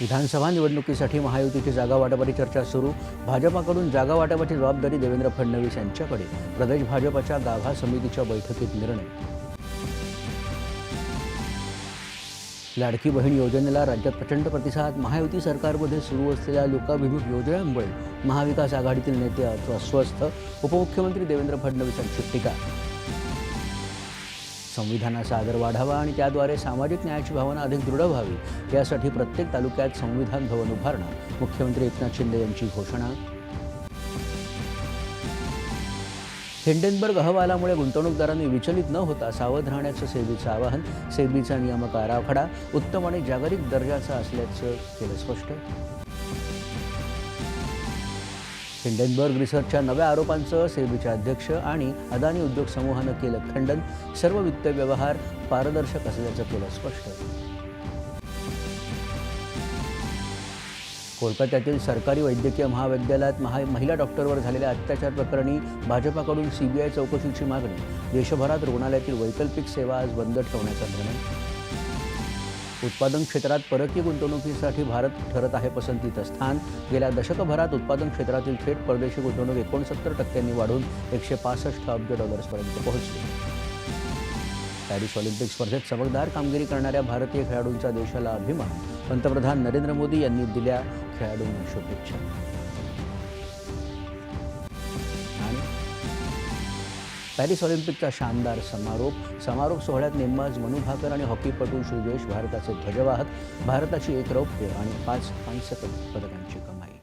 विधानसभा निवडणुकीसाठी महायुतीची जागा वाटपाची चर्चा सुरू. भाजपाकडून जागा वाटपाची जबाबदारी देवेंद्र फडणवीस यांच्याकडे. प्रदेश भाजपाच्या गाभा समितीच्या बैठकीत निर्णय. लाडकी बहीण योजनेला राज्यात प्रचंड प्रतिसाद. महायुती सरकारमध्ये सुरू असलेल्या लोकाभिमुख योजनांमुळे महाविकास आघाडीतील नेते अस्वस्थ उपमुख्यमंत्री देवेंद्र फडणवीस यांची टीका. संविधानाचा आदर वाढावा आणि त्याद्वारे सामाजिक न्यायाची भावना अधिक दृढ व्हावी यासाठी प्रत्येक तालुक्यात संविधान भवन उभारणं मुख्यमंत्री एकनाथ शिंदे यांची घोषणा. हिंडेनबर्ग अहवालामुळे गुंतवणूकदारांनी विचलित न होता सावध राहण्याचं सेबीचं आवाहन सेबीचा नियामक आराखडा उत्तम आणि जागतिक दर्जाचा असल्याचं केलं स्पष्ट. हिंडनबर्ग रिसर्चच्या नव्या आरोपांचं सेबीचे अध्यक्ष आणि अदानी उद्योग समूहानं केलं खंडन. सर्व वित्त व्यवहार पारदर्शक असल्याचं केलं स्पष्ट. कोलकात्यातील सरकारी वैद्यकीय महाविद्यालयात महा महिला डॉक्टरवर झालेल्या अत्याचार प्रकरणी भाजपाकडून सीबीआय चौकशीची मागणी. देशभरात रुग्णालयातील वैकल्पिक सेवा आज बंद ठेवण्याचा निर्णय. उत्पादन क्षेत्रात परकीय गुंतवणुकीसाठी भारत ठरत आहे पसंतीचं स्थान. गेल्या दशकभरात उत्पादन क्षेत्रातील थेट परदेशी गुंतवणूक एकोणसत्तर टक्क्यांनी वाढून एकशे पासष्ट अब्ज डॉलर्सपर्यंत पोहोचली. पॅरिस ऑलिम्पिक स्पर्धेत चमकदार कामगिरी करणाऱ्या भारतीय खेळाडूंचा देशाला अभिमान. पंतप्रधान नरेंद्र मोदी यांनी दिल्या खेळाडूंना शुभेच्छा. पॅरिस ऑलिम्पिकचा शानदार समारोप. समारोप सोहळ्यात नेमबाज मनु भाकर आणि हॉकीपटू श्रीजेश भारताचे ध्वजवाहक. भारताची एक रौप्य आणि पाच कांस्य पदकांची कमाई.